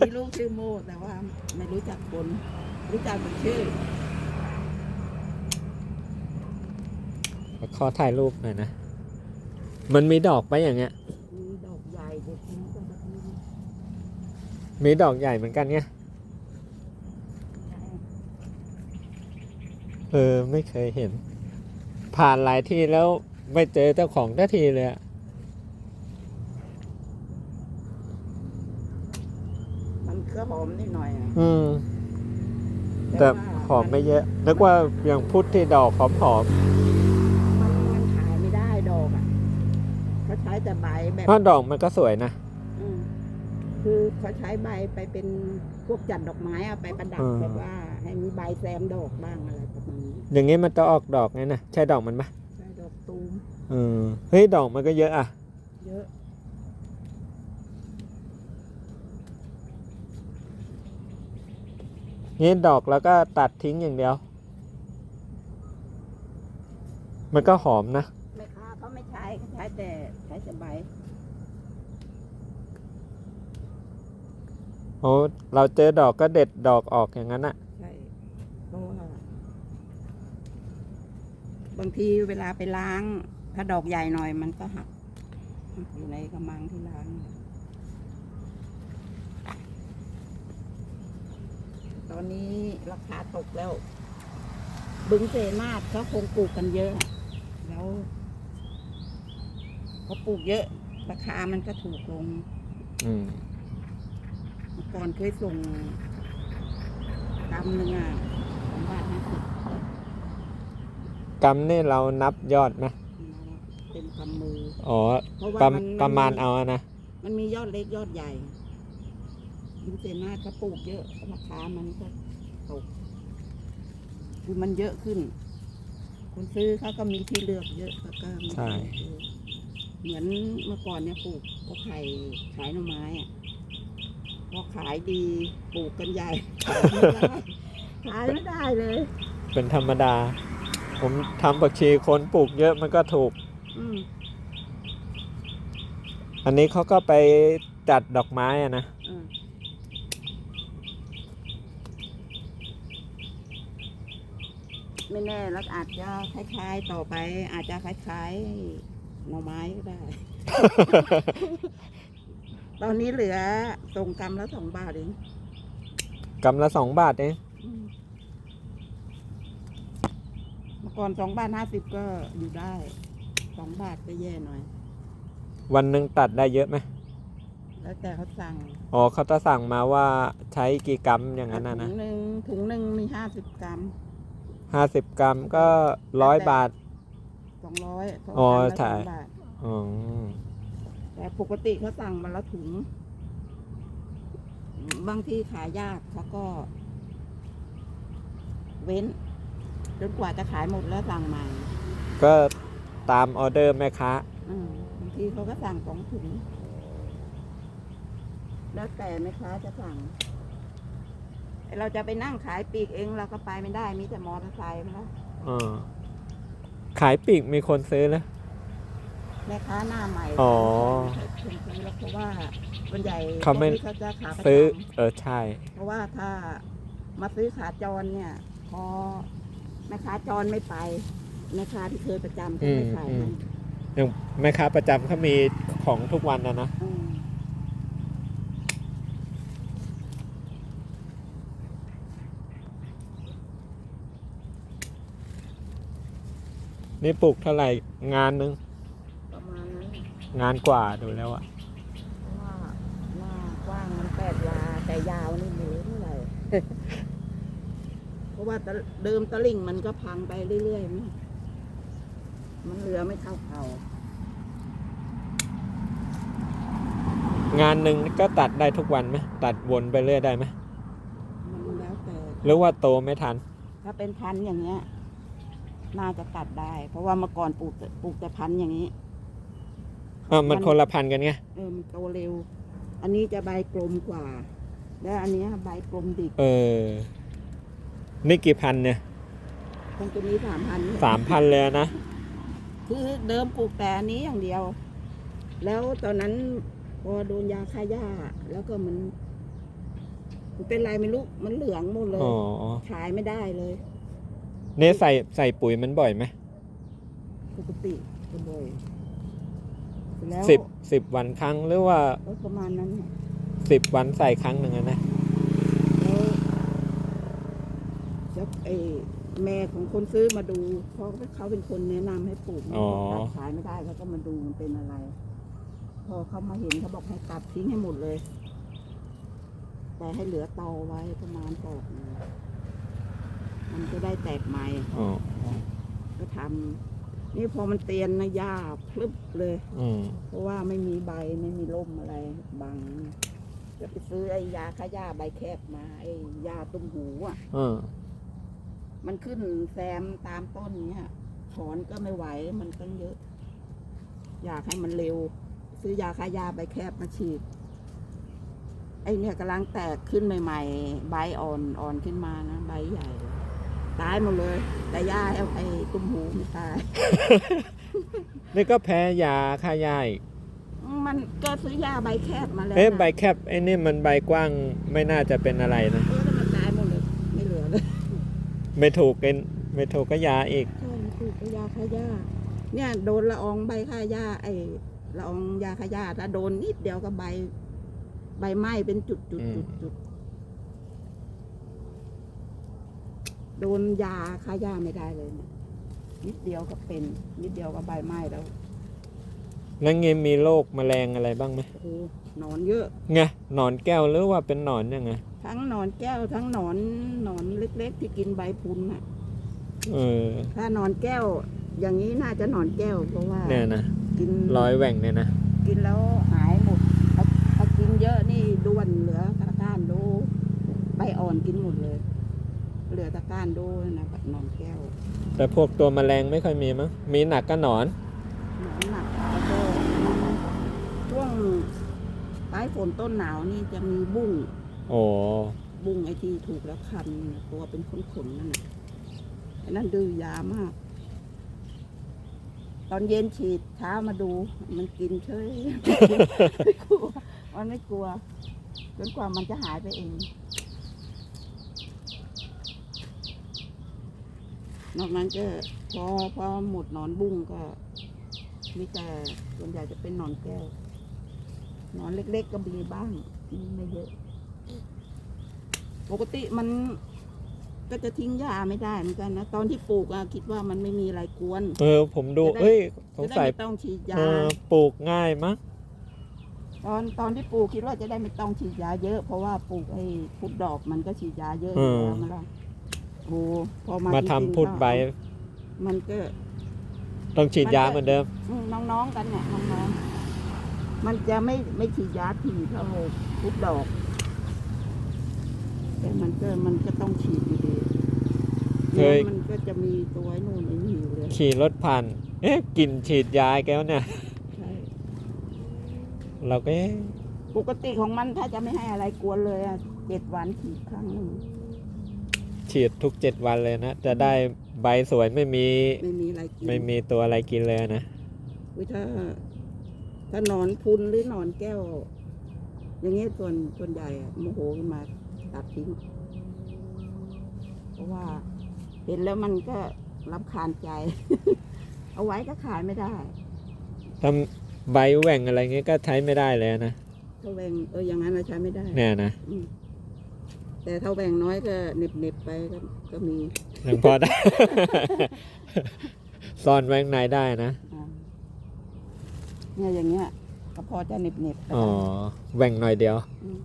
มีลูกชื่อโมแต่ว่าไม่รู้จักคน รู้จักแต่ชื่อ ขอถ่ายรูปหน่อยนะ มันมีดอกไปอย่างเงี้ย มีดอกใหญ่เด็กนี้ก็แบบนี้มีดอกใหญ่เหมือนกันเงี้ย เออ ไม่เคยเห็น ผ่านหลายที่แล้วไม่เจอเจ้าของทัทีเลยอะ มันก็หอมนิดหน่ อยอะอืม แต่ว่าหอมไม่เยอะนึกว่าอย่างพุทธที่ดอกหอมหอมมันมันขายไม่ได้ดอกอะเขาใช้แต่ใบแบบๆเพราะดอกมันก็สวยนะ อืมคือเขาใช้ใบไปเป็นพวกจัดดอกไม้อะไปประดับอืมแบบว่าให้มีใบแซมดอกบ้างอะไรประมาณนี้อย่างงี้มันจะออกดอกไงนะใช่ดอกมันปะใช้ดอกตูมเออเฮ้ยดอกมันก็เยอะอะเยอะ นี่ดอกแล้วก็ตัดทิ้งอย่างเดียว มันก็หอมนะแม่ค้าเขาไม่ใช้เขาใช้แต่ใช้แต่ใบโอ้เราเจอดอกก็เด็ดดอกออกอย่างนั้นอะใช่เพราะว่าบางทีเวลาไปล้าง ถ้าดอกใหญ่หน่อยมันก็หักอยู่ในกระมังที่ล้างเนี่ย ตอนนี้ราคาตกแล้ว บึงเสมาศเขาคงปลูกกันเยอะ แล้วเขาปลูกเยอะ ราคามันก็ถูกลงอืมเมื่อก่อนเคยส่งกำหนึ่งอะสองบาทห้าสิบกำนี่เรานับยอดไหมเต็มกำมือ อ๋อ เพราะว่าประมันประมาณเอาอะนะ มันมียอดเล็กยอดใหญ่ ยุเซนาเขาปลูกเยอะราคามันก็ตกคือมันเยอะขึ้น คนซื้อเขาก็มีที่เลือกเยอะเขาก็มีใช่ เหมือนเมื่อก่อนเนี่ยปลูกก็ไข่ขายหน่อไม้อะพอขายดีปลูกกันใหญ่ ขายไม่ได้ขายไม่ได้เลย เป็นธรรมดา ผมทำผักชีคนปลูกเยอะมันก็ถูก อืมอันนี้เขาก็ไปจัดดอกไม้อะนะ อืม ไม่แน่แล้วอาจจะคล้ายๆ ต่อไป อาจจะคล้ายๆหน่อไม้ก็ได้ ตอนนี้เหลือตรงกำละสองบาทเองกำละสองบาทเองอืมเมื่อก่อนสองบาทห้าสิบก็อยู่ได้สองบาทก็แย่หน่อย วันหนึ่งตัดได้เยอะไหมแล้วแต่เขาสั่งอ๋อเขาจะสั่งมาว่าใช้กี่กรัมอย่างนั้นนะถุนะงหนึ่งถุงหนึ่งมีห้าสิบกรัม ห้าสิบกรัมก็ร้อยบาท สองร้อยอ๋อละใช่สองบาท อ๋อแต่ปกติเขาสั่งมาละถุง บางที่ขายยากเขาก็ เว้นจนกว่าจะขายหมดแล้วสั่งใหม่ก็ตามออเดอร์แม่ค้าอืมบางทีเขาก็สั่งสองถุง แล้วแต่แม่ค้าจะสั่งไอ้ เราจะไปนั่งขายปลีกเองเราก็ไปไม่ได้มีแต่มอเตอร์ไซค์มาแล้วอ่าขายปีกมีคนซื้อแล้วแม่ค้าหน้าใหม่อ๋อคนซื้อแล้วเพราะว่าส่วนใหญ่เขาไม่ พวกนี้เขาจะขาประจำซื้อ เออใช่เพราะว่าถ้ามาซื้อขาจรเนี่ยพอแม่ค้าจรไม่ไปแม่ค้าที่เคยประจำก็ไม่ขายอืมให้อย่างแม่ค้าประจำเขามีของทุกวันนะนะ อืม นี่ปลูกเท่าไหร่งานหนึงประมาณนั้นงานกว่าดูแล้วอะเพราะว่าหน้ากว้างมันแปดวาแต่ยาวนี่ไม่รู้เท่าไหร่ เพราะว่าตะเดิมตะลิ่งมันก็พังไปเรื่อยๆมั้งมันเหลือไม่เท่าเขางานหนึ่งก็ตัดได้ทุกวันไหมตัดวนไปเรื่อยได้ไหมมันแล้วแต่ หรือว่าโตไม่ทัน ถ้าเป็นพันธุ์อย่างเงี้ย น่าจะตัดได้ เพราะว่าเมื่อก่อนปลูกแต่ปลูกแต่พันธุ์อย่างนี้อะมันคนละพันกันไงเออมันโตเร็ว อันนี้จะใบกลมกว่า แล้วอันเนี้ยใบกลมดิกเออนี่กี่พันเนี่ยคงจะมีสามพันสามพันเลยนะคือเดิมปลูกแต่อันนี้อย่างเดียว แล้วตอนนั้นพอโดนยาฆ่าหญ้าแล้วก็มันมันเป็นไรไม่รู้มันเหลืองหมดเลยอ๋อขายไม่ได้เลย เนี่ยใส่ใส่ปุ๋ยมันบ่อยไหมปกติก็บ่อยแล้วสิบสิบวันครั้งหรือว่าก็ประมาณนั้นเนี่ยสิบวันใส่ครั้งหนึ่งอะนะแล้วแล้วไอ้แม่ของคนซื้อมาดูเพราะเขาเป็นคนแนะนำให้ปลูกอ๋อตัดขายไม่ได้เขาก็มาดูมันเป็นอะไร พอเขามาเห็นเขาบอกให้ตัดทิ้งให้หมดเลย แต่ให้เหลือตอไว้ประมาณตอกหนึ่งมันจะ ได้แตกใหม่ อ๋อก็ทำนี่พอมันเตียนนะหญ้าพลึบเลย อืมเพราะว่าไม่มีใบไม่มีร่มอะไรบังจะไปซื้อไอ้ยาฆ่าหญ้าใบแคบมาไอ้ยาตุ้มหูอะ เออมันขึ้นแซมตามต้นเนี้ยถอนก็ไม่ไหวมันตั้งเยอะ อยากให้มันเร็ว ซื้อยาฆ่าหญ้าใบแคบมาฉีด ไอ้เนี่ยกำลังแตกขึ้นใหม่ ๆ ใบอ่อนอ่อนขึ้นมานะ ใบใหญ่ ตายหมดเลย แต่หญ้าไอ้ไอ้ตุ้มหูไม่ตาย นี่ก็แพ้ยาฆ่าหญ้าอีกมันก็ซื้อยาใบแคบมาแล้วเอ๊ะนะใบแคปไอ้นี่มันใบกว้างไม่น่าจะเป็นอะไรนะ เออแล้วมันตายหมดเลย ไม่เหลือเลยไม่ถูกกันไม่ถูกก็ยาอีก ใช่มันถูกยาฆ่าหญ้าเนี่ยโดนละอองใบฆ่าหญ้าไอ้ละอองยาฆ่าหญ้าถ้าโดนนิดเดียวก็ใบ ใบไหม้เป็นจุดจุดอืมจุดจุด โดนยาฆ่าหญ้าไม่ได้เลยเนี่ยนิดเดียวก็เป็น นิดเดียวก็ใบไหม้แล้วแล้วเงี้ยมีโรคแมลงอะไรบ้างไหมโอ้โหหนอนเยอะ ไงหนอนแก้วหรือว่าเป็นหนอนยังไงทั้งหนอนแก้วทั้งหนอนหนอนเล็ก ๆ ที่กินใบพุนน่ะ เออถ้าหนอนแก้ว อย่างนี้น่าจะหนอนแก้วเพราะว่าเนี่ยนะกินร้อยแหว่งเนี่ยนะกินแล้วหายหมดถ้าถ้ากินเยอะนี่ด้วนเหลือตะก้านโดใบอ่อนกินหมดเลย เหลือตะก้านโดนะแบบหนอนแก้วแต่พวกตัวแมลงไม่ค่อยมีมั้งมีหนักก็หนอน หนอนหนักแล้วก็ช่วงปลายฝนต้นหนาวนี่จะมีบุ้งโอ้บุ้งไอที่ถูกแล้วคันตัวเป็นขนๆนั่นน่ะไอ้นั่นดื้อยามาก ตอนเย็นฉีดเช้ามาดู มันกินเฉยไม่กลัวมันไม่กลัวจนกว่ามันจะหายไปเอง นอกนั้นก็พอพอหมดหนอนบุ้งก็มีแต่ส่วนใหญ่จะเป็นหนอนแก้วหนอนเล็ก ๆ ก็มีบ้างไม่เยอะ ปกติมันก็จะทิ้งหญ้าไม่ได้เหมือนกันนะ ตอนที่ปลูกอะคิดว่ามันไม่มีอะไรกวน เออ ผมดู จะได้ เอ้ยสงจะได้สัยไม่ต้องฉีดยา เออปลูกง่ายมั้งตอนตอนที่ปลูกคิดว่าจะได้ไม่ต้องฉีดยาเยอะ เพราะว่าปลูกไอ้พุดดอกมันก็ฉีดยาเยอะอยู่แล้วมันละ โอ้พอมามาจริทำงๆพุดใบก็มันก็ ต้องฉีดยามันก็เหมือนเดิม อืมน้องๆกันเนี่ยน้องๆมันจะไม่ไม่ฉีดยาถี่เท่าพุดดอก แต่มันก็มันก็ต้องฉีดอยู่ดีเคย แล้วมันก็จะมีตัวไอ้นู่นไอ้นี่อยู่เลย ขี่รถผ่าน เอ๊ะกลิ่นฉีดยาแก้วเนี่ย ใช่ เราก็เอ๊ะปกติของมันถ้าจะไม่ให้อะไรกวนเลยอะเจ็ดวันฉีดครั้งหนึ่ง ฉีดทุกเจ็ดวันเลยนะ จะได้ใบสวยไม่มีไม่มีอะไรกินไม่มีตัวอะไรกินเลยนะอุ๊ยถ้า ถ้าหนอนพุนหรือหนอนแก้ว อย่างเงี้ยส่วนส่วนใหญ่อะโมโหขึ้นมาตัดทิ้ง เพราะว่า เห็นแล้วมันก็รับคาญใจ เอาไว้ก็ขายไม่ได้ทำใบแหว่งอะไรเงี้ยก็ใช้ไม่ได้เลยนะถ้าแหวงเอออย่างนั้นเราใช้ไม่ได้เนี่ยนะอืม แต่ถ้าแหวงน้อยก็เหน็บเน็บๆไปก็ก็มียังพอได้ ซ่อนไว้ข้างในได้นะ อ่าเนี่ยอย่างเงี้ยก็พอจะเหน็บเน็บๆไปอ๋อแหว่งหน่อยเดียว ม